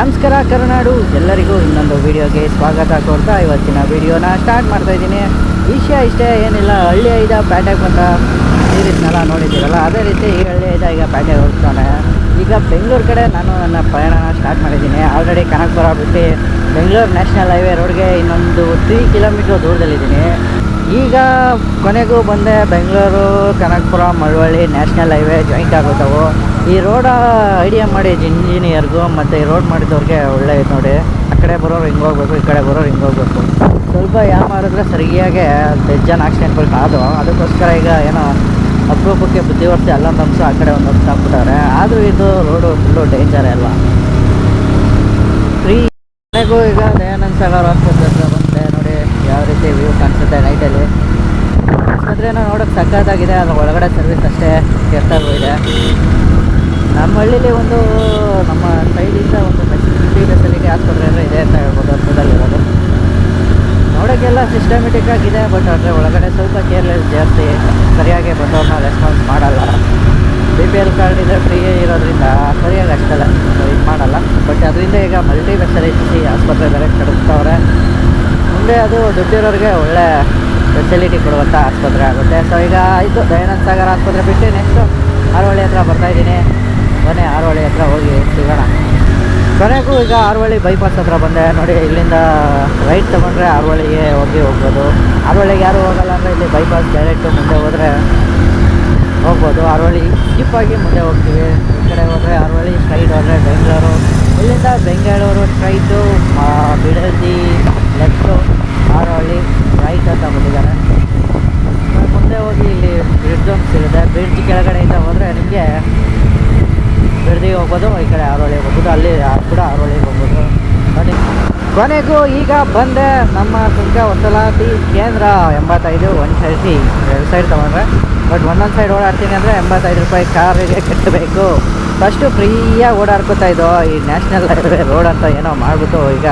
ನಮಸ್ಕಾರ, ಕರುನಾಡು. ಎಲ್ಲರಿಗೂ ಇನ್ನೊಂದು ವಿಡಿಯೋಗೆ ಸ್ವಾಗತ ಕೋರ್ತಾ ಇವತ್ತಿನ ವಿಡಿಯೋನ ಸ್ಟಾರ್ಟ್ ಮಾಡ್ತಾ ಇದ್ದೀನಿ. ವಿಷಯ ಇಷ್ಟೇ, ಏನಿಲ್ಲ ಹಳ್ಳಿ ಐದ ಪ್ಯಾಟೆಗೆ ಬಂದ ಸೀರೀಸ್ನೆಲ್ಲ ನೋಡಿದ್ದೀರಲ್ಲ, ಅದೇ ರೀತಿ ಈ ಹಳ್ಳಿ ಐದ ಈಗ ಪ್ಯಾಟೆಗೆ ಹೋಗ್ತಾನೆ. ಈಗ ಬೆಂಗಳೂರು ಕಡೆ ನಾನು ನನ್ನ ಪ್ರಯಾಣನ ಸ್ಟಾರ್ಟ್ ಮಾಡಿದ್ದೀನಿ. ಆಲ್ರೆಡಿ ಕನಕಪುರ ಬಿಟ್ಟು ಬೆಂಗಳೂರು ನ್ಯಾಷನಲ್ ಹೈವೇ ರೋಡ್ಗೆ ಇನ್ನೊಂದು ತ್ರೀ ಕಿಲೋಮೀಟ್ರ್ ದೂರದಲ್ಲಿದ್ದೀನಿ. ಈಗ ಕೊನೆಗೂ ಬಂದೆ Bengaluru, Kanakapura, Malavalli national highway joint ಆಗುತ್ತವು. ಈ ರೋಡ ಐಡಿಯಾ ಮಾಡಿ ಇಂಜಿನಿಯರ್ಗೂ ಮತ್ತು ಈ ರೋಡ್ ಮಾಡಿದವ್ರಿಗೆ ಒಳ್ಳೆ ಇದು ನೋಡಿ. ಆ ಕಡೆ ಬರೋರು ಹಿಂಗೆ ಹೋಗ್ಬೇಕು, ಈ ಕಡೆ ಬರೋರು ಹಿಂಗೆ ಹೋಗ್ಬೇಕು. ಸ್ವಲ್ಪ ಯಾವ ಮಾಡಿದ್ರೆ ಸರಿಯಾಗಿ ಜನ ಆಕ್ಸಿಡೆಂಟ್ಗಳು ಆದವು ಅದಕ್ಕೋಸ್ಕರ ಈಗ ಏನೋ ಅಪರೂಪಕ್ಕೆ ಬುದ್ಧಿವರ್ತಿ ಅಲ್ಲೊಂದು ಅಂಶ ಆ ಕಡೆ ಒಂದು ಅಂಶ ಹಾಕ್ಬಿಟ್ಟವ್ರೆ ಆದರೂ ಇದು ರೋಡು ಫುಲ್ಲು ಡೇಂಜರೇ ಅಲ್ಲ ಫ್ರೀ ಕೊನೆಗೂ ಈಗ ದಯಾನಂದ ಸಾಗರ್ ಆಸ್ಪತ್ರೆ ಹತ್ರ ಬಂದೆ ನೋಡಿ ಯಾವ ರೀತಿ ವ್ಯೂ ಕಾಣಿಸುತ್ತೆ ನೈಟಲ್ಲಿ. ಆಸ್ಪತ್ರೆನೂ ನೋಡೋಕ್ಕೆ ಸಕ್ಕತ್ತಾಗಿದೆ, ಅದ್ರ ಒಳಗಡೆ ಸರ್ವಿಸ್ ಅಷ್ಟೇ ಕೆಟ್ಟಾಗೂ ಇದೆ. ನಮ್ಮ ಹಳ್ಳಿಲಿ ಒಂದು, ನಮ್ಮ ಸೈಡಿಂದ ಒಂದು ಫೆಸಿಲಿಟಿ ಫೆಸಿಲಿಟಿ ಆಸ್ಪತ್ರೆ ಅಂದರೆ ಇದೆ ಅಂತ ಹೇಳ್ಬೋದು ಹತ್ರದಲ್ಲಿರೋದು ನೋಡೋಕ್ಕೆಲ್ಲ ಸಿಸ್ಟಮೆಟಿಕ್ ಆಗಿದೆ ಬಟ್ ಆದರೆ ಒಳಗಡೆ ಸ್ವಲ್ಪ ಕೇರ್ಲೆಸ್ ಜಾಸ್ತಿ, ಸರಿಯಾಗಿ ಬಂದವ್ರನ್ನ ರೆಸ್ಪಾನ್ಸ್ ಮಾಡಲ್ಲ. ಬಿ ಪಿ ಎಲ್ ಕಾರ್ಡ್ ಇದೆ ಫ್ರೀ ಇರೋದ್ರಿಂದ ಸರಿಯಾಗಿ ಅಷ್ಟಲ್ಲ, ಇದು ಮಾಡಲ್ಲ. ಬಟ್ ಅದರಿಂದ ಈಗ ಮಲ್ಟಿ ಫೆಸಿಲಿಟಿ ಆಸ್ಪತ್ರೆ ಬೇರೆ ಕಡಿಸ್ತವ್ರೆ ಮುಂದೆ ಅದು ದುಡ್ಡಿರೋರಿಗೆ ಒಳ್ಳೆ ಫೆಸಿಲಿಟಿ ಕೊಡುವಂಥ ಆಸ್ಪತ್ರೆ ಆಗುತ್ತೆ. ಸೊ ಈಗ ಆಯಿತು. ದಯಾನಂದ ಸಾಗರ್ ಆಸ್ಪತ್ರೆ ಬಿಟ್ಟು ನೆಕ್ಸ್ಟು ಆರೋಳಿ ಹತ್ರ ಬರ್ತಾಯಿದ್ದೀನಿ ಬನ್ನಿ ಆರೋಳಿ ಹತ್ರ ಹೋಗಿ ಸಿಗೋಣ. ಕೊನೆಗೂ ಈಗ ಆರುವಳ್ಳಿ ಬೈಪಾಸ್ ಹತ್ರ ಬಂದೆ. ನೋಡಿ, ಇಲ್ಲಿಂದ ರೈಟ್ ತೊಗೊಂಡ್ರೆ ಆರೋಳಿಗೆ ಹೋಗಿ ಹೋಗ್ಬೋದು. ಆರುವಳ್ಳಿಗೆ ಯಾರು ಹೋಗಲ್ಲ ಅಂದರೆ ಇಲ್ಲಿ ಬೈಪಾಸ್ ಡೈರೆಕ್ಟು ಮುಂದೆ ಹೋದರೆ ಹೋಗ್ಬೋದು. ಆರುವಳ್ಳಿ ಸ್ಕಿಪ್ಪಾಗಿ ಮುಂದೆ ಹೋಗ್ತೀವಿ. ಈ ಕಡೆ ಹೋದರೆ ಆರುವಳ್ಳಿ ಸೈಡ್ ಹೋದರೆ ಬೆಂಗಳೂರು. ಇಲ್ಲಿಂದ ಬೆಂಗಳೂರು ಸ್ಟ್ರೈಟು ಬಿಡದಿ ಲೆಫ್ಟು ಆರೋಳಿ ರೈಟ್ ಅಂತ ಬಂದಿದ್ದಾರೆ. ಮುಂದೆ ಹೋಗಿ ಇಲ್ಲಿ ಬ್ರಿಡ್ಜ್ ಒಂದು ಸಿಗುತ್ತೆ. ಬ್ರಿಡ್ಜ್ ಕೆಳಗಡೆಯಿಂದ ಹೋದರೆ ನಿಮಗೆ ಬಿಡದಿಗೆ ಹೋಗ್ಬೋದು, ಈ ಕಡೆ ಆರೋಳಿ ಹೋಗ್ಬೋದು, ಅಲ್ಲಿ ಕೂಡ ಆರೋಳಿಗೆ ಹೋಗ್ಬೋದು. ಬನ್ನಿ. ಕೊನೆಗೂ ಈಗ ಬಂದೆ ನಮ್ಮ ಸುಂಕ ವಸೂಲಾತಿ ಕೇಂದ್ರ ಎಂಬತ್ತೈದು, ಒಂದು ಸೈಡ್ಸಿ ಎರಡು ಸೈಡ್ ತೊಗೊಂಡ್ರೆ. ಬಟ್ ಒಂದೊಂದು ಸೈಡ್ ಓಡಾಡ್ತೀನಿ ಅಂದರೆ ಎಂಬತ್ತೈದು ರೂಪಾಯಿ ಕಾರಿಗೆ ಕಟ್ಟಬೇಕು. ಫಸ್ಟು ಫ್ರೀಯಾಗಿ ಓಡಾಡ್ಕೋತಾ ಇದ್ದೋ ಈ ನ್ಯಾಷನಲ್ ಹೈವೇ ರೋಡ್ ಅಂತ ಏನೋ ಮಾಡಿಬಿಟ್ಟು ಈಗ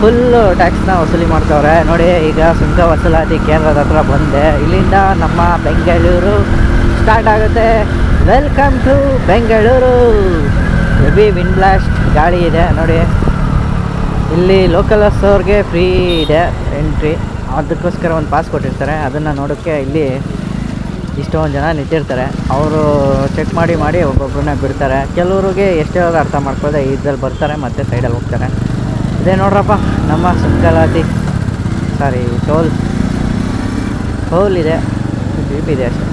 ಫುಲ್ಲು ಟ್ಯಾಕ್ಸ್ನ ವಸೂಲಿ ಮಾಡ್ತವ್ರೆ. ನೋಡಿ, ಈಗ ಸುಂಕ ವಸೂಲಾತಿ ಕೇಂದ್ರದ ಹತ್ರ ಬಂದೆ. ಇಲ್ಲಿಂದ ನಮ್ಮ ಬೆಂಗಳೂರು ಸ್ಟಾರ್ಟ್ ಆಗುತ್ತೆ. Welcome to Bengaluru. Heavy wind blast ಗಾಳಿ ಇದೆ. ನೋಡಿ, ಇಲ್ಲಿ ಲೋಕಲ್ ಅವ್ರಿಗೆ ಫ್ರೀ ಇದೆ ಎಂಟ್ರಿ ಅದಕ್ಕೋಸ್ಕರ ಒಂದು ಪಾಸ್ ಕೊಟ್ಟಿರ್ತಾರೆ. ಅದನ್ನು ನೋಡೋಕ್ಕೆ ಇಲ್ಲಿ ಇಷ್ಟೊಂದು ಜನ ನಿಂತಿರ್ತಾರೆ. ಅವರು ಚೆಕ್ ಮಾಡಿ ಮಾಡಿ ಒಬ್ಬೊಬ್ಬರನ್ನ ಬಿಡ್ತಾರೆ. ಕೆಲವ್ರಿಗೆ ಎಷ್ಟೇ ಆದ್ರೂ ಅರ್ಥ ಮಾಡ್ಕೊಳ್ಳದೆ ಇದ್ರಲ್ಲಿ ಬರ್ತಾರೆ ಮತ್ತು ಸೈಡಲ್ಲಿ ಹೋಗ್ತಾರೆ. ಇದೇ ನೋಡ್ರಪ್ಪ, ನಮ್ಮ ಸುಂಕಲಾತಿ ಸಾರಿ ಟೋಲ್ ಟೋಲ್ ಇದೆ. ಜೀಪ್ ಇದೆ ಅಷ್ಟೆ.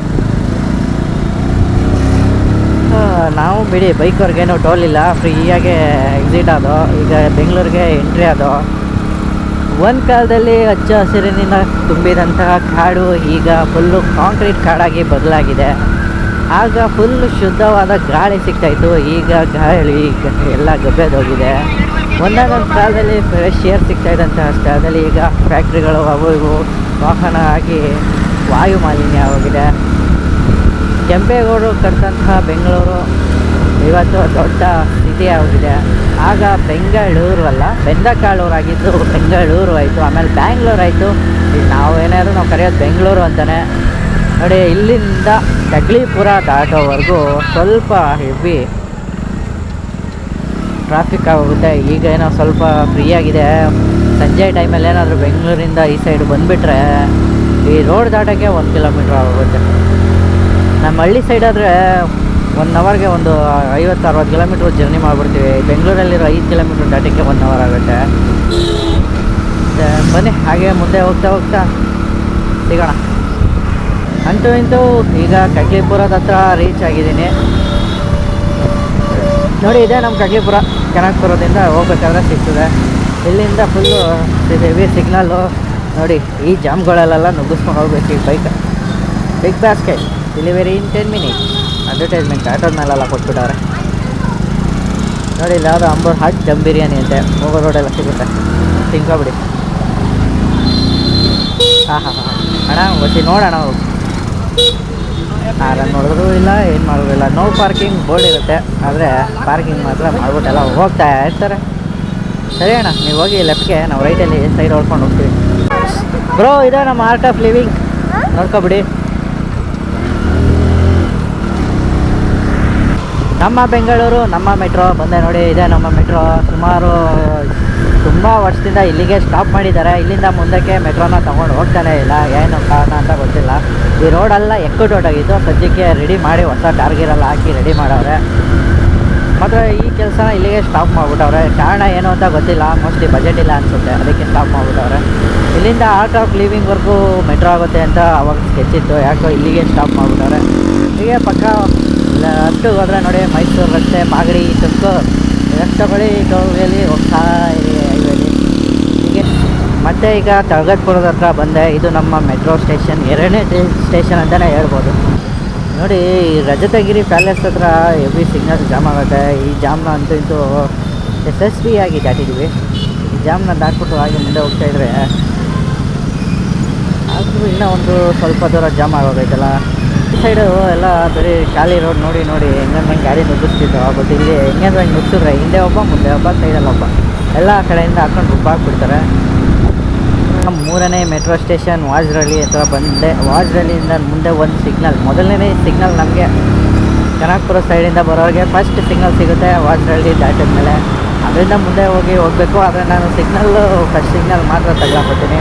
ನಾವು ಬಿಡಿ ಬೈಕವ್ರಿಗೇನು ಟೋಲ್ ಇಲ್ಲ. ಫ್ರೀಯಾಗೆ ಎಕ್ಸಿಟ್ ಆದೋ ಈಗ ಬೆಂಗಳೂರಿಗೆ ಎಂಟ್ರಿ ಅದು. ಒಂದು ಕಾಲದಲ್ಲಿ ಹಚ್ಚ ಹಸಿರಿನಿಂದ ತುಂಬಿದಂತಹ ಕಾಡು ಈಗ ಫುಲ್ಲು ಕಾಂಕ್ರೀಟ್ ಕಾಡಾಗಿ ಬದಲಾಗಿದೆ. ಆಗ ಫುಲ್ಲು ಶುದ್ಧವಾದ ಗಾಳಿ ಸಿಗ್ತಾಯಿತ್ತು ಈಗ ಗಾಳಿ ಎಲ್ಲ ಗಬ್ಬೆದೋಗಿದೆ. ಒಂದೊಂದು ಕಾಲದಲ್ಲಿ ಫ್ರೆಶ್ ಏರ್ ಸಿಗ್ತಾಯಿದ್ದಂತಹ ಸ್ಥಳದಲ್ಲಿ ಈಗ ಫ್ಯಾಕ್ಟ್ರಿಗಳು ಅವು ಇವು ವಾಹನ ಆಗಿ ವಾಯು ಮಾಲಿನ್ಯ ಆಗಿದೆ ಕೆಂಪೇಗೌಡರು ಕಟ್ಟಿದಂತಹ ಬೆಂಗಳೂರು ಇವತ್ತು ದೊಡ್ಡ ಸಿಟಿ ಆಗಿದೆ. ಆಗ ಬೆಂಗಳೂರು ಅಲ್ಲ ಬೆಂದಕಾಳೂರಾಗಿದ್ದು ಬೆಂಗಳೂರು ಆಯಿತು, ಆಮೇಲೆ ಬ್ಯಾಂಗ್ಳೂರು ಆಯಿತು. ಈಗ ನಾವು ಏನಾದ್ರು ನಾವು ಕರೆಯೋದು ಬೆಂಗಳೂರು ಅಂತಲೇ ನೋಡಿ, ಇಲ್ಲಿಂದ ಕಗ್ಲಿಪುರ ದಾಟೋವರೆಗೂ ಸ್ವಲ್ಪ ಹೆವಿ ಟ್ರಾಫಿಕ್ ಆಗುತ್ತೆ ಈಗ ಏನೋ ಸ್ವಲ್ಪ ಫ್ರೀ ಆಗಿದೆ. ಸಂಜೆ ಟೈಮಲ್ಲಿ ಏನಾದರೂ ಬೆಂಗಳೂರಿಂದ ಈ ಸೈಡ್ ಬಂದುಬಿಟ್ರೆ ಈ ರೋಡ್ ದಾಟೋಕ್ಕೆ ಒಂದು ಕಿಲೋಮೀಟ್ರ್ ಆಗುತ್ತೆ ನಮ್ಮ ಹಳ್ಳಿ ಸೈಡ್ ಆದರೆ ಒನ್ ಅವರ್ಗೆ ಒಂದು ಐವತ್ತು, ಅರವತ್ತು ಕಿಲೋಮೀಟ್ರ್ ಜರ್ನಿ ಮಾಡಿಬಿಡ್ತೀವಿ. ಬೆಂಗಳೂರಲ್ಲಿರೋ ಐದು ಕಿಲೋಮೀಟ್ರ್ ದಾಟಕ್ಕೆ ಒನ್ ಅವರ್ ಆಗುತ್ತೆ. ಬನ್ನಿ, ಹಾಗೆ ಮುಂದೆ ಹೋಗ್ತಾ ಹೋಗ್ತಾ ಸಿಗೋಣ. ಅಂತೂ ಇಂತೂ ಈಗ ಕಗ್ಲಿಪುರದ ಹತ್ರ ರೀಚ್ ಆಗಿದ್ದೀನಿ. ನೋಡಿ, ಇದೆ ನಮ್ಮ ಕಗ್ಲಿಪುರ ಕನಕಪುರದಿಂದ ಹೋಗ್ಬೇಕಾದ್ರೆ ಸಿಗ್ತದೆ. ಇಲ್ಲಿಂದ ಫುಲ್ಲು ಹೆವಿ ಸಿಗ್ನಲ್ಲು ನೋಡಿ, ಈ ಜಾಮ್ಗಳಲ್ಲೆಲ್ಲ ನುಗ್ಗಿಸ್ಕೊಂಡು ಹೋಗ್ಬೇಕು ಈ bike BigBasket delivery in ten minutes advertisement ಆಟೋದ ಮೇಲೆಲ್ಲ ಕೊಟ್ಬಿಟ್ಟವ್ರೆ. ನೋಡಿ ಇಲ್ಲಿ ಯಾವುದೋ ಅಂಬೂರ್ ಹಾಟ್ ದಮ್ ಬಿರಿಯಾನಿ ಅಂತೆ. ಹೋಗೋ ರೋಡೆಲ್ಲ ಸಿಗುತ್ತೆ. ತಿನ್ಕೊಬಿಡಿ. ಹಾಂ ಹಾಂ ಹಾಂ. ಅಣ್ಣ ಒತ್ತಿ ನೋಡೋಣ ಹೋಗಿ. ಹಾಂ ನೋಡಿದ್ರು ಇಲ್ಲ ಏನು ಮಾಡೋದು ಇಲ್ಲ. ನೋ ಪಾರ್ಕಿಂಗ್ ಬೋರ್ಡ್ ಇರುತ್ತೆ. ಆದರೆ ಪಾರ್ಕಿಂಗ್ ಮಾತ್ರ ಮಾಡ್ಬಿಟ್ಟೆಲ್ಲ ಹೋಗ್ತಾ ಇರ್ತಾರೆ. ಸರಿ ಅಣ್ಣ ನೀವು ಹೋಗಿ ಲೆಫ್ಟ್ಗೆ ನಾವು ರೈಟಲ್ಲಿ ಸೈಡ್ ಹೊಡ್ಕೊಂಡು ಹೋಗ್ತೀವಿ. ಬ್ರೋ ಇದೆ ನಮ್ಮ ಆರ್ಟ್ ಆಫ್ ಲಿವಿಂಗ್ ನೋಡ್ಕೊಬಿಡಿ. ನಮ್ಮ ಬೆಂಗಳೂರು, ನಮ್ಮ ಮೆಟ್ರೋ ಬಂದೆ ನೋಡಿ, ಇದೆ ನಮ್ಮ ಮೆಟ್ರೋ. ಸುಮಾರು ತುಂಬ ವರ್ಷದಿಂದ ಇಲ್ಲಿಗೆ ಸ್ಟಾಪ್ ಮಾಡಿದ್ದಾರೆ. ಇಲ್ಲಿಂದ ಮುಂದಕ್ಕೆ ಮೆಟ್ರೋನ ತೊಗೊಂಡು ಹೋಗ್ತಾನೆ ಇಲ್ಲ. ಏನು ಕಾರಣ ಅಂತ ಗೊತ್ತಿಲ್ಲ. ಈ ರೋಡೆಲ್ಲ ಎಕ್ಕುಟೋಟಾಗಿತ್ತು ಸದ್ಯಕ್ಕೆ ರೆಡಿ ಮಾಡಿ ಹೊಸ ಟಾರ್ಗಿರೆಲ್ಲ ಹಾಕಿ ರೆಡಿ ಮಾಡವ್ರೆ. ಮತ್ತು ಈ ಕೆಲಸನ ಇಲ್ಲಿಗೆ ಸ್ಟಾಪ್ ಮಾಡಿಬಿಟ್ಟವ್ರೆ. ಕಾರಣ ಏನು ಅಂತ ಗೊತ್ತಿಲ್ಲ. ಮೋಸ್ಟ್ಲಿ ಬಜೆಟ್ ಇಲ್ಲ ಅನಿಸುತ್ತೆ. ಅದಕ್ಕೆ ಸ್ಟಾಪ್ ಮಾಡಿಬಿಟ್ಟವ್ರೆ. ಇಲ್ಲಿಂದ ಆರ್ಟ್ ಆಫ್ ಲಿವಿಂಗ್ವರೆಗೂ ಮೆಟ್ರೋ ಆಗುತ್ತೆ ಅಂತ ಅವಾಗ ಸ್ಕೆಚ್ ಇತ್ತು. ಯಾಕೋ ಇಲ್ಲಿಗೆ ಸ್ಟಾಪ್ ಮಾಡಿಬಿಟ್ಟವ್ರೆ. ಹೀಗೆ ಪಕ್ಕ ಲೆಫ್ಟಿಗೆ ಹೋದ್ರೆ ನೋಡಿ, ಮೈಸೂರು ರಸ್ತೆ ಮಾಗಡಿ ತುಂಬು ರಸ್ತೆ ಬಳಿ ಟೋಲ್ವೇಲಿ ಹೋಗ್ತಾ ಇದೆ ಹೈವೇಲಿ. ಹೀಗೆ ಮತ್ತೆ ಈಗ ತಳಗಟ್ಪುರದ ಹತ್ರ ಬಂದೆ. ಇದು ನಮ್ಮ ಮೆಟ್ರೋ ಸ್ಟೇಷನ್, ಎರಡನೇ ಸ್ಟೇಷನ್ ಅಂತಲೇ ಹೇಳ್ಬೋದು. ನೋಡಿ, ಈ ರಜತಗಿರಿ ಪ್ಯಾಲೇಸ್ ಹತ್ರ ಎವ್ರಿ ಸಿಗ್ನಲ್ ಜಾಮ್ ಆಗುತ್ತೆ. ಈ ಜಾಮ್ನ ಅಂತೂ ಇಂತೂ ಯಶಸ್ವಿಯಾಗಿ ದಾಟಿದ್ದೀವಿ ಈ ಜಾಮ್ನ ದಾಟ್ಬಿಟ್ಟು ಹಾಗೆ ಮುಂದೆ ಹೋಗ್ತಾ ಇದ್ರೆ, ಆದರೂ ಇನ್ನೂ ಒಂದು ಸ್ವಲ್ಪ ದೂರ ಜಾಮ್ ಆಗೋಗೈತಲ್ಲ. ಸೈಡು ಎಲ್ಲ ಬರೀ ಖಾಲಿ ರೋಡ್ ನೋಡಿ ನೋಡಿ ಹೆಂಗಂಗೆ ಗಾಡಿ ನುಗ್ಗಿಸ್ತಿದ್ದು ಬಟ್ ಇಲ್ಲಿ ಹಂಗೆ ನುಗ್ಸಿದ್ರೆ ಹಿಂದೆ ಒಬ್ಬ, ಮುಂದೆ ಒಬ್ಬ ಸೈಡಲ್ಲಿ ಒಬ್ಬ. ಎಲ್ಲ ಕಡೆಯಿಂದ ಹಾಕೊಂಡು ರುಬ್ಬಾಕ್ಬಿಡ್ತಾರೆ ನಮ್ಮ ಮೂರನೇ ಮೆಟ್ರೋ ಸ್ಟೇಷನ್ ವಾಜ್ರಳ್ಳಿ ಹತ್ರ ಬಂದೆ. ವಾಜ್ರಳ್ಳಿಯಿಂದ ಮುಂದೆ ಒಂದು ಸಿಗ್ನಲ್ ಮೊದಲನೇ ಸಿಗ್ನಲ್ ನಮಗೆ ಕನಕಪುರ ಸೈಡಿಂದ ಬರೋರಿಗೆ ಫಸ್ಟ್ ಸಿಗ್ನಲ್ ಸಿಗುತ್ತೆ ವಾಜ್ರಳ್ಳಿ ದಾಟಿದ ಮೇಲೆ. ಅದರಿಂದ ಮುಂದೆ ಹೋಗಿ ಹೋಗಬೇಕು. ಆದರೆ ನಾನು ಸಿಗ್ನಲ್ಲು ಫಸ್ಟ್ ಸಿಗ್ನಲ್ ಮಾತ್ರ ತಗೊಂಡ್ಬರ್ತೀನಿ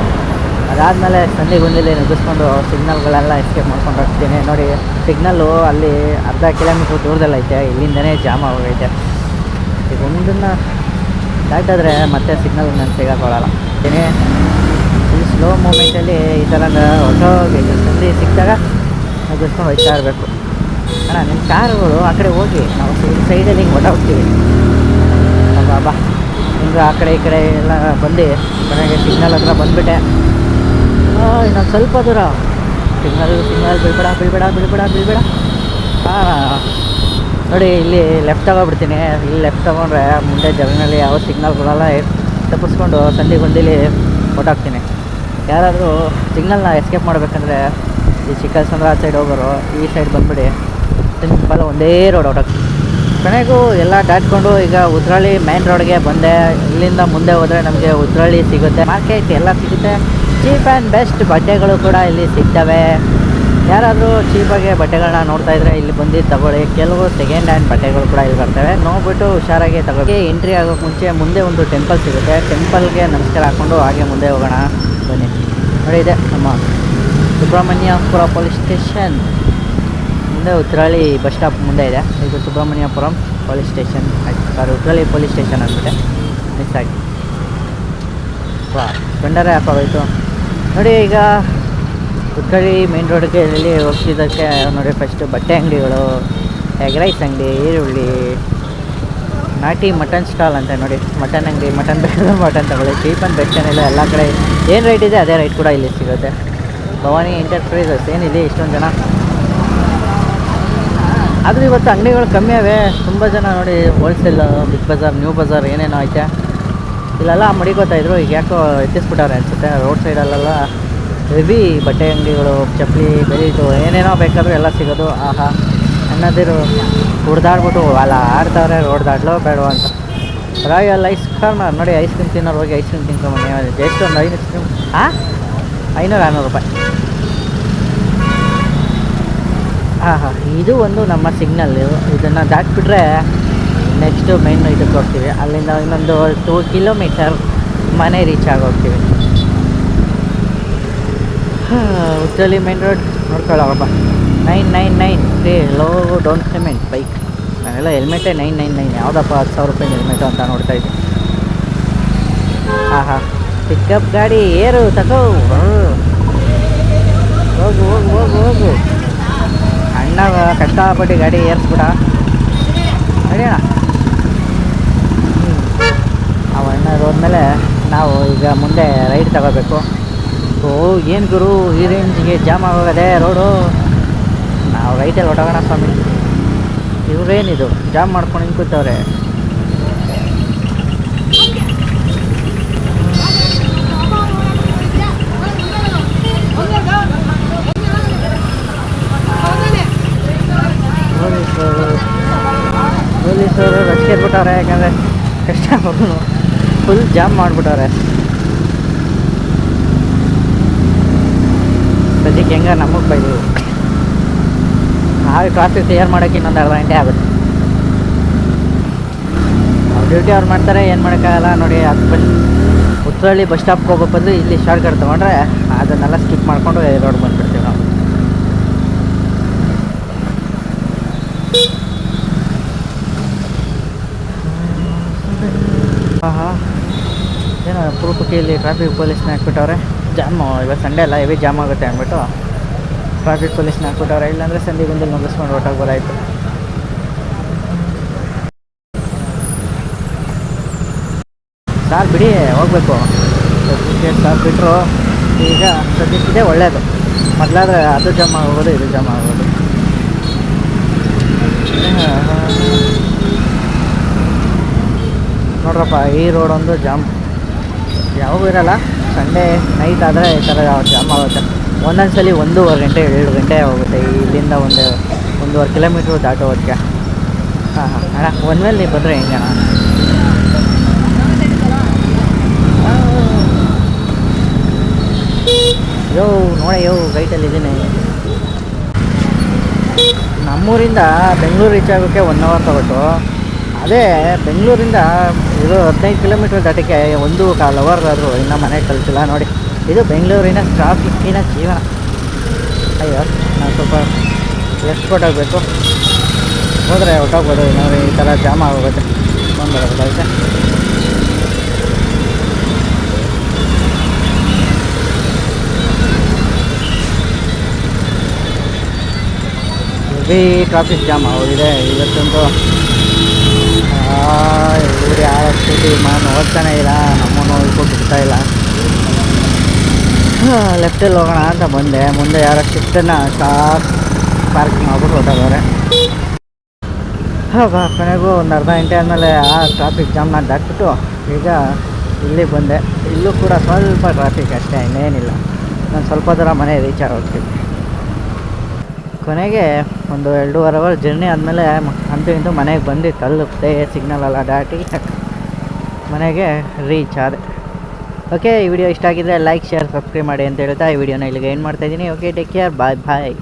ಅದಾದಮೇಲೆ ಸಂಧಿ ಗುಂಡಿಲಿ ನುಗ್ಗಿಸ್ಕೊಂಡು ಸಿಗ್ನಲ್ಗಳೆಲ್ಲ ಎಸ್ಕೇಪ್ ಮಾಡ್ಕೊಂಡು ಹೋಗ್ತೀನಿ. ನೋಡಿ ಸಿಗ್ನಲ್ಲು ಅಲ್ಲಿ ಅರ್ಧ ಕಿಲೋಮೀಟ್ರ್ ದೂರದಲ್ಲೈತೆ ಇಲ್ಲಿಂದನೇ ಜಾಮ್ ಆಗೋಗೈತೆ. ಈಗ ಒಂದನ್ನು ದಾಟಿದ್ರೆ ಮತ್ತೆ ಸಿಗ್ನಲ್ ನಾನು ಸಿಗಾಕೊಳ್ಳಲ್ಲ ಏನೇ ಈ ಸ್ಲೋ ಮೂಮೆಂಟಲ್ಲಿ ಈ ಥರ ಹೊರಟೋಗೈತೆ ಸಂಧಿ ಸಿಕ್ಕಿದಾಗ ನುಗ್ಗಿಸ್ಕೊಂಡು ಹೋಗ್ತಾ ಇರಬೇಕು. ಅಣ್ಣ ನಿಮ್ಮ ಕಾರುಗಳು ಆ ಕಡೆ ಹೋಗಿ, ನಾವು ಸೈಡಲ್ಲಿ ಹಿಂಗೆ ಹೊಟ್ಟ ಹೋಗ್ತೀವಿ ಬಾ ಹಿಂಗೆ ಆ ಕಡೆ ಈ ಕಡೆ ಎಲ್ಲ ಬಂದು, ಕೊನೆಗೆ ಸಿಗ್ನಲ್ ಹತ್ರ ಬಂದುಬಿಟ್ಟೆ. ಇನ್ನೊಂದು ಸ್ವಲ್ಪ ದೂರ. ಸಿಗ್ನಲ್ ಸಿಗ್ನಲ್ ಬೀಳ್ಬೇಡ ಬಿಳ್ಬೇಡ ಬಿಳ್ಬೇಡ ಬಿಳ್ಬೇಡ ಹಾಂ ನೋಡಿ, ಇಲ್ಲಿ ಲೆಫ್ಟ್ ತಗೊಬಿಡ್ತೀನಿ ಇಲ್ಲಿ ಲೆಫ್ಟ್ ತೊಗೊಂಡ್ರೆ ಮುಂದೆ ಜಗನಲ್ಲಿ ಯಾವ ಸಿಗ್ನಲ್ ಕೊಡಲ್ಲ. ತಪ್ಪಿಸ್ಕೊಂಡು ಸಂಧಿ ಗುಂಡಿಲಿ ಹೊಟ್ಟಾಗ್ತೀನಿ ಯಾರಾದರೂ ಸಿಗ್ನಲ್ನ ಎಸ್ಕೇಪ್ ಮಾಡಬೇಕಂದ್ರೆ ಈ ಚಿಕ್ಕಲ್ಸಂದ್ರೆ ಆ ಸೈಡ್ ಹೋಗೋರು, ಈ ಸೈಡ್ ಬಂದುಬಿಡಿ. ಸಿಂಪಲ್ ಒಂದೇ ರೋಡ್ ಹೊರಟಾಗ್ತೀನಿ ಕೊನೆಗೂ ಎಲ್ಲ ದಾಟ್ಕೊಂಡು ಈಗ ಉದ್ರಳ್ಳಿ ಮೇನ್ ರೋಡ್ಗೆ ಬಂದೆ. ಇಲ್ಲಿಂದ ಮುಂದೆ ಹೋದರೆ ನಮಗೆ ಉದ್ರಳ್ಳಿ ಸಿಗುತ್ತೆ. ಮಾರ್ಕೆಟ್ ಎಲ್ಲ ಸಿಗುತ್ತೆ. ಚೀಪ್ ಆ್ಯಂಡ್ ಬೆಸ್ಟ್ ಬಟ್ಟೆಗಳು ಕೂಡ ಇಲ್ಲಿ ಸಿಗ್ತವೆ. ಯಾರಾದರೂ ಚೀಪಾಗಿ ಬಟ್ಟೆಗಳನ್ನ ನೋಡ್ತಾ ಇದ್ರೆ ಇಲ್ಲಿ ಬಂದು ತಗೊಳ್ಳಿ. ಕೆಲವು ಸೆಕೆಂಡ್ ಹ್ಯಾಂಡ್ ಬಟ್ಟೆಗಳು ಕೂಡ ಇಲ್ಲಿ ಬರ್ತವೆ. ನೋಡ್ಬಿಟ್ಟು ಹುಷಾರಾಗಿ ತಗೊಳ್ಳಿ. ಎಂಟ್ರಿ ಆಗೋಕೆ ಮುಂಚೆ ಮುಂದೆ ಒಂದು ಟೆಂಪಲ್ ಸಿಗುತ್ತೆ. ಟೆಂಪಲ್ಗೆ ನಮಸ್ಕಾರ ಹಾಕ್ಕೊಂಡು ಹಾಗೆ ಮುಂದೆ ಹೋಗೋಣ. ಬನ್ನಿ. ನೋಡಿ ಇದೆ ನಮ್ಮ ಸುಬ್ರಹ್ಮಣ್ಯಪುರ ಪೊಲೀಸ್ ಸ್ಟೇಷನ್. ಮುಂದೆ ಉತ್ತರಾಳಿ ಬಸ್ ಸ್ಟಾಪ್ ಮುಂದೆ ಇದೆ. ಇದು Subramanyapuram police station. Sorry Uttarahalli police station ಅಂದ್ಬಿಟ್ಟೆ miss ಆಗಿ. ವಾ ಸ್ಪೆಂಡರೇ ಹಾಕೋಯ್ತು ನೋಡಿ, ಈಗ ಉತ್ತರಳ್ಳಿ ಮೇನ್ ರೋಡ್ಗೆ ಇಲ್ಲಿ ಹೋಗ್ತಿದ್ದಕ್ಕೆ ನೋಡಿ ಫಸ್ಟು ಬಟ್ಟೆ ಅಂಗಡಿಗಳು ಎಗ್ ರೈಸ್ ಅಂಗಡಿ, ಈರುಳ್ಳಿ, ನಾಟಿ ಮಟನ್ ಸ್ಟಾಲ್ ಅಂತ ನೋಡಿ. ಮಟನ್ ಅಂಗಡಿ ಮಟನ್ ಬೇಕಾದ್ರೆ ಮಟನ್ ತಗೊಳ್ಳಿ. ಚೀಪ್ ಆ್ಯಂಡ್ ಬೆಸ್ಟ್ ಏನಿಲ್ಲ ಎಲ್ಲ ಕಡೆ ಏನು ರೈಟ್ ಇದೆ ಅದೇ ರೈಟ್ ಕೂಡ ಇಲ್ಲಿ ಸಿಗುತ್ತೆ. ಭವಾನಿ ಎಂಟರ್ಪ್ರೈಸಸ್ ಏನಿದೆ ಇಷ್ಟೊಂದು ಜನ? ಆದರೂ ಇವತ್ತು ಅಂಗಡಿಗಳು ಕಮ್ಮಿ ಅವೆ ತುಂಬ ಜನ ನೋಡಿ wholesale big Bazaar new Bazaar ಏನೇನೋ ಐತೆ. ಇಲ್ಲೆಲ್ಲ ಮಡಿಕೋತಾ ಇದ್ರು. ಈಗ ಯಾಕೋ ಎತ್ತಿಸ್ಬಿಟ್ಟವ್ರೆ ಅನಿಸುತ್ತೆ. ರೋಡ್ ಸೈಡಲ್ಲೆಲ್ಲ ಹೆವಿ ಬಟ್ಟೆ ಅಂಗಡಿಗಳು, ಚಪ್ಪಲಿ ಬೆಲೀಟು ಏನೇನೋ ಬೇಕಾದರೂ ಎಲ್ಲ ಸಿಗೋದು. ಆಹಾ. ಅನ್ನೋದಿರು ಹುಡ್ದಾಡ್ಬಿಟ್ಟು ಅಲ್ಲ, ಆಡ್ತಾವ್ರೆ ರೋಡ್ ದಾಟ್ಲೋ ಬೇಡೋ ಅಂತ. ರಾಯಲ್ ಐಸ್ ಕಾರ್ನರ್ ನೋಡಿ ಐಸ್ ಕ್ರೀಮ್ ತಿನ್ನೋರು ಹೋಗಿ ಐಸ್ ಕ್ರೀಮ್ ತಿನ್ಕೊಂಬನ್ನಿ ಜಸ್ಟ್ ಒಂದು ಐನೂರು ಕ್ರೀಮ್. ಹಾಂ ಐನೂರು ಆರುನೂರು ರೂಪಾಯಿ. ಹಾಂ ಹಾಂ ಇದು ಒಂದು ನಮ್ಮ ಸಿಗ್ನಲ್. ಇದನ್ನು ದಾಟ್ಬಿಟ್ರೆ ನೆಕ್ಸ್ಟು ಮೈನ್ ಇದಕ್ಕೆ ಹೋಗ್ತೀವಿ. ಅಲ್ಲಿಂದ ಇನ್ನೊಂದು ಟೂ ಕಿಲೋಮೀಟರ್ ಮನೆ ರೀಚ್ ಆಗೋಗ್ತೀವಿ. ಉಜ್ಜಲಿ ಮೇನ್ ರೋಡ್ ನೋಡ್ಕೊಳ್ಳೋಪ್ಪ ನೈನ್ ನೈನ್ ನೈನ್ ರೇ ಲೋ ಡೌನ್ ಪೇಮೆಂಟ್ ಬೈಕ್ ನಾನೆಲ್ಲ ಹೆಲ್ಮೆಟೇ ನೈನ್ ನೈನ್ ನೈನ್ ಯಾವುದಪ್ಪ ಹತ್ತು ಸಾವಿರ ರೂಪಾಯಿ ಹೆಲ್ಮೆಟು ಅಂತ ನೋಡ್ತಾ ಇದ್ದೆ. ಹಾಂ ಹಾಂ ಪಿಕಪ್ ಗಾಡಿ ಏರು, ತಗೋ. ಹೋಗು ಹೋಗು ಹೋಗು ಹೋಗು. ಅಣ್ಣ ಕಷ್ಟಪಟ್ಟು ಗಾಡಿ ಏರ್ಸ್ಬಿಡ ಅಣ್ಣ ಹೋದ್ಮೇಲೆ ನಾವು ಈಗ ಮುಂದೆ ರೈಡ್ ತಗೋಬೇಕು. ಓ, ಏನು ಗುರು, ಈ ರೇಂಜಿಗೆ ಜಾಮ್ ಆಗೋಗದೆ ರೋಡು ನಾವು ರೈಟಲ್ಲಿ ಹೊಟ್ಟೋಗೋಣ ಸ್ವಾಮಿ. ಇವ್ರೇನಿದು? ಜಾಮ್ ಮಾಡ್ಕೊಂಡು ಹಿಂಗೆ ಕೂತವ್ರೆ ಪೊಲೀಸರು ರಸ್ತೆ ಬಿಟ್ಟವ್ರೆ, ಯಾಕಂದರೆ ಕಷ್ಟ ಫುಲ್ ಜಾಮ್ ಮಾಡಿಬಿಟ್ಟವ್ರೆ. ಸದ್ಯಕ್ಕೆ ಹೆಂಗ ನಮಗೆ ಬೈದು. ಆ ಟ್ರಾಫಿಕ್ ಕ್ಲಿಯರ್ ಮಾಡೋಕ್ಕೆ ಇನ್ನೊಂದು ಅರ್ಧ ಗಂಟೆ ಆಗುತ್ತೆ. ಅವ್ರ ಡ್ಯೂಟಿ ಅವ್ರು ಮಾಡ್ತಾರೆ, ಏನು ಮಾಡೋಕ್ಕಾಗಲ್ಲ. ನೋಡಿ, ಅದು ಬಸ್ ಉತ್ತರಳ್ಳಿ ಬಸ್ ಸ್ಟಾಪ್ಗೆ ಹೋಗೋ ಬಂದು ಇಲ್ಲಿ ಶಾರ್ಟ್ಕಟ್ ತೊಗೊಂಡ್ರೆ ಅದನ್ನೆಲ್ಲ ಸ್ಕಿಪ್ ಮಾಡಿಕೊಂಡು ರೋಡ್ ಬಂದ್ಬಿಡ್ತಾರೆ ಇಲ್ಲಿ ಟ್ರಾಫಿಕ್ ಪೊಲೀಸ್ನ ಹಾಕ್ಬಿಟ್ಟವ್ರೆ. ಜಾಮು ಇವಾಗ ಸಂಡೇ ಅಲ್ಲ ಹೆವಿ ಜಾಮ್ ಆಗುತ್ತೆ ಅಂದ್ಬಿಟ್ಟು. ಟ್ರಾಫಿಕ್ ಪೊಲೀಸ್ನ ಹಾಕ್ಬಿಟ್ಟವ್ರೆ. ಇಲ್ಲಾಂದರೆ ಸಂಧಿ ಬಂದು ಮುಗಿಸ್ಕೊಂಡು ಹೊರಟಾಗ್ಬೋದಾಯಿತು ಸಾರ್ ಬಿಡಿ, ಹೋಗ್ಬೇಕು. ಸಾರ್ ಬಿಟ್ಟರು ಈಗ ಸದ್ಯಕ್ಕಿದೆ ಒಳ್ಳೆಯದು ಮೊದಲಾದ್ರೆ ಅದು ಜಾಮ್ ಆಗೋದು, ಇದು ಜಾಮ್ ಆಗೋದು. ನೋಡ್ರಪ್ಪ, ಈ ರೋಡೊಂದು ಜಾಮ್ ಯಾವಾಗೂ ಇರಲ್ಲ. ಸಂಡೇ ನೈಟ್ ಆದರೆ ಈ ಥರ ಜಾಮ್ ಆಗುತ್ತೆ. ಒಂದೊಂದು ಸಲ ಒಂದೂವರೆ ಗಂಟೆ, ಎರಡು ಗಂಟೆ ಹೋಗುತ್ತೆ ಇಲ್ಲಿಂದ ಒಂದು ಒಂದೂವರೆ ಕಿಲೋಮೀಟ್ರ್ ದಾಟೋದಕ್ಕೆ ಹಾಂ ಹಾಂ. ಅಣ್ಣ, ಒಂದು ಮೇಲೆ ನೀವು ಬಂದರೆ ಹೆಂಗೆ ಅಣ್ಣ? ಯೋ, ನೋಡ, ಯೋ ಗೈಟಲ್ಲಿ ಇದ್ದೀನಿ ನಮ್ಮೂರಿಂದ ಬೆಂಗಳೂರು ರೀಚ್ ಆಗೋಕ್ಕೆ ಒನ್ ಅವರ್ ತಗೊಟ್ಟು ಅದೇ ಬೆಂಗಳೂರಿಂದ ಇದು ಹದಿನೈದು ಕಿಲೋಮೀಟ್ರ್ ದಾಟಕ್ಕೆ ಒಂದು ಕಾಲ್ ಅವರ್ ಆದರೂ ಇನ್ನೂ ಮನೆ ತಲುಪಿಲ್ಲ ನೋಡಿ. ಇದು ಬೆಂಗಳೂರಿನ ಟ್ರಾಫಿಕ್ಕಿನ ಜೀವನ. ಅಯ್ಯೋ, ನಾನು ಸ್ವಲ್ಪ ಎಷ್ಟು ಕೊಟ್ಟೋಗ್ಬೇಕು ಹೋದರೆ ಹೊಟ್ಟೋಗ್ಬೋದು ನೋಡಿ ಈ ಥರ ಜಾಮ್ ಆಗೋಗುತ್ತೆ. ಬಂದ್ಬಿಡೋದಾಗುತ್ತೆ ಹೆವಿ ಟ್ರಾಫಿಕ್ ಜಾಮ್ ಆಗೋಗಿದೆ ಇವತ್ತಂತೂ ಇವ್ರು ಯಾರು ಸ್ಕೂಟಿ ಮಾ ಓದ್ತಾನೆ ಇಲ್ಲ ನಮ್ಮನ್ನು ಹೋಗ್ಕೊಂಡು ಬಿಡ್ತಾ ಇಲ್ಲ. ಲೆಫ್ಟಲ್ಲಿ ಹೋಗೋಣ ಅಂತ ಬಂದೆ. ಮುಂದೆ ಯಾರೋ ಶಿಫ್ಟನ್ನು ಕಾರ್ ಪಾರ್ಕಿಂಗ್ ಮಾಡ್ಬಿಟ್ಟು ಹೊರಟೋದವ್ರೆ ಹಾಂ ಕೊನೆಗೂ ಒಂದು ಅರ್ಧ ಗಂಟೆ ಆದಮೇಲೆ ಆ ಟ್ರಾಫಿಕ್ ಜಾಮ್ ಜಾಮ್ನ ದಾಟ್ಬಿಟ್ಟು ಈಗ ಇಲ್ಲಿ ಬಂದೆ. ಇಲ್ಲೂ ಕೂಡ ಸ್ವಲ್ಪ ಟ್ರಾಫಿಕ್ ಅಷ್ಟೇ, ಇನ್ನೇನಿಲ್ಲ. ನಾನು ಸ್ವಲ್ಪ ದೂರ ಮನೆ ರೀಚ್ ಆಗೋಗ್ತೀನಿ ಕೊನೆಗೆ ಒಂದು ಎರಡೂವರೆ ಅವರ್ ಜರ್ನಿ ಆದಮೇಲೆ ಅಂತೂ ಇಂತೂ ಮನೆಗೆ ಬಂದು ತಲುಪಿದೆ ಸಿಗ್ನಲ್ ಎಲ್ಲ ದಾಟಿ ಮನೆಗೆ ರೀಚ್ ಆದೆ. ಓಕೆ ಈ ವಿಡಿಯೋ ಇಷ್ಟ ಆಗಿದ್ದರೆ ಲೈಕ್ ಶೇರ್ ಸಬ್ಸ್ಕ್ರೈಬ್ ಮಾಡಿ ಅಂತ ಹೇಳ್ತಾ ಈ ವಿಡಿಯೋನ ಇಲ್ಲಿಗೆ ಏನು ಮಾಡ್ತಾಯಿದ್ದೀನಿ okay take care bye bye